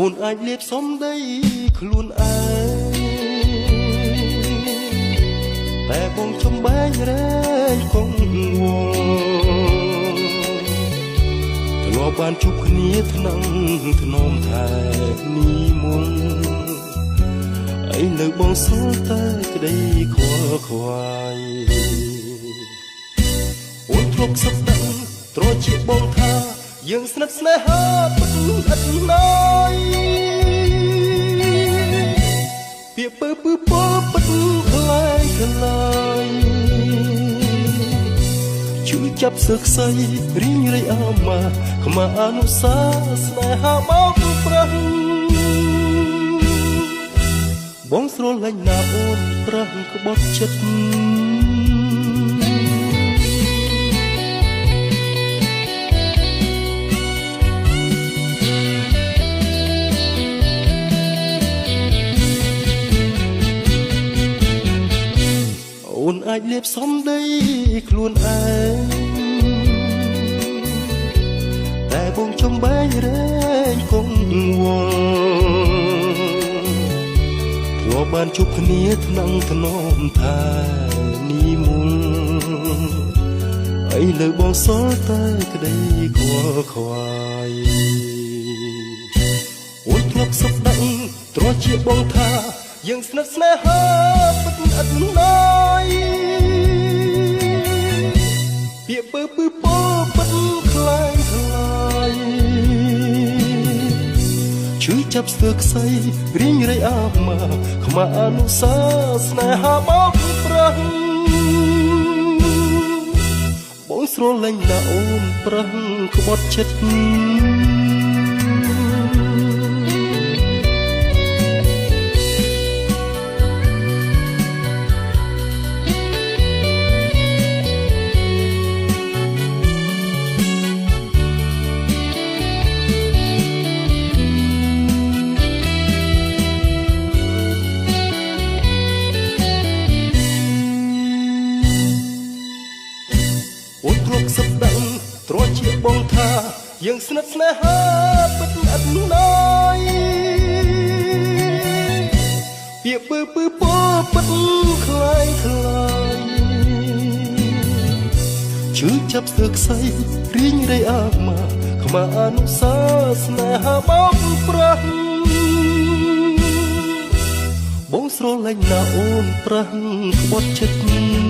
អាចលៀបសំដីខ្លួនឯងតែបងចំបែងរែងគង់វងធ្លាប់បានជួបគ្នាថ្នាំងធ្នមថែនេះមុនអីនៅបងសល់តែក្តីខ្វល់ខ្វាយអូនធ្លាប់សឹកដឹងត្រជាបងថាយើងស្និទ្ធស្នេហាពិតឥតណាយ ពាក្យពើពើពើពិតខ្លាយខ្លាយជួយចាប់សើខ្សៃរីងរៃអមាខ្មាអនុសាស្នេហាមកប្រាំបងស្រលាញ់ណាអូនប្រាំក្បត់ចិត្ត អូនអាចលៀបសំដីខ្លួនឯងតែបងចំបែងរែងគង់វល់ធ្លាប់បានជួបគ្នាថ្នាំងថ្នមថានេះមុនអីលើបងសល់តែក្តីខ្វល់ខ្វាយអូនធ្លាប់សឹកដឹងត្រជាបងថាយើងស្និទ្ធស្នេហាពិតឥតណាយ ចាប់ស្ទើរខ្សែរីងរៃអាមាខ្មាអនុសាស្នេហាមកប្រាំងបងស្រលាញ់ណាអូនប្រាំងក្បត់ចិត្ត អូនទ្រកសឹកដឹងត្រជាបងថាយើងស្និទ្ធស្នេហាពិតឥតណាយពាក្យពើពើពោពិតខ្លាយខ្លាយជឿចាប់ស្ទើរខ្សែរីងរៃអាមាខ្មាអនុសាស្នេហាបងប្រាំបងស្រលាញ់ណាអូនប្រាំក្បត់ចិត្ត